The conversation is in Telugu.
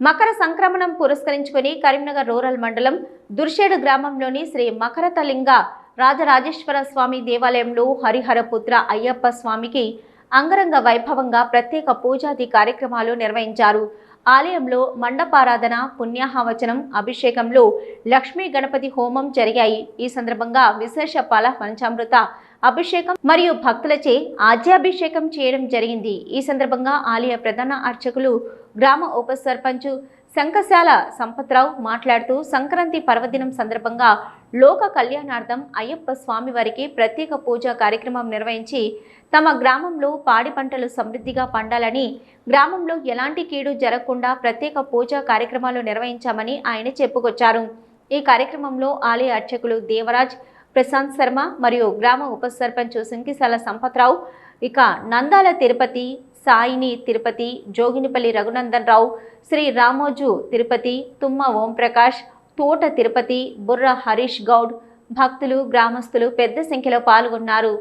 మకర సంక్రమణం పురస్కరించుకుని కరీంనగర్ రూరల్ మండలం దుర్షేడు గ్రామంలోని శ్రీ మకరతలింగ రాజరాజేశ్వర స్వామి దేవాలయంలో హరిహరపుత్ర అయ్యప్ప స్వామికి అంగరంగ వైభవంగా ప్రత్యేక పూజాది కార్యక్రమాలు నిర్వహించారు. ఆలయంలో మండపారాధన పుణ్యాహవచనం అభిషేకంలో లక్ష్మీ గణపతి హోమం జరిగాయి. ఈ సందర్భంగా విశేష ఫల పంచామృత అభిషేకం మరియు భక్తులచే ఆజ్యాభిషేకం చేయడం జరిగింది. ఈ సందర్భంగా ఆలయ ప్రధాన అర్చకులు గ్రామ ఉప సర్పంచ్ శంఖశాల సంపత్రావు మాట్లాడుతూ సంక్రాంతి పర్వదినం సందర్భంగా లోక కళ్యాణార్థం అయ్యప్ప స్వామి వారికి ప్రత్యేక పూజా కార్యక్రమం నిర్వహించి తమ గ్రామంలో పాడి పంటలు సమృద్ధిగా పండాలని గ్రామంలో ఎలాంటి కీడు జరగకుండా ప్రత్యేక పూజా కార్యక్రమాలు నిర్వహించామని ఆయన చెప్పుకొచ్చారు. ఈ కార్యక్రమంలో ఆలయ అర్చకులు దేవరాజ్ ప్రశాంత్ శర్మ మరియు గ్రామ ఉప సర్పంచ్ సింకిశాల సంపత్రావు ఇక నందాల తిరుపతి సాయిని తిరుపతి జోగినిపల్లి రఘునందన్ రావు శ్రీ రామోజు తిరుపతి తుమ్మ ఓంప్రకాష్ తోట తిరుపతి బుర్ర హరీష్ గౌడ్ భక్తులు గ్రామస్తులు పెద్ద సంఖ్యలో పాల్గొన్నారు.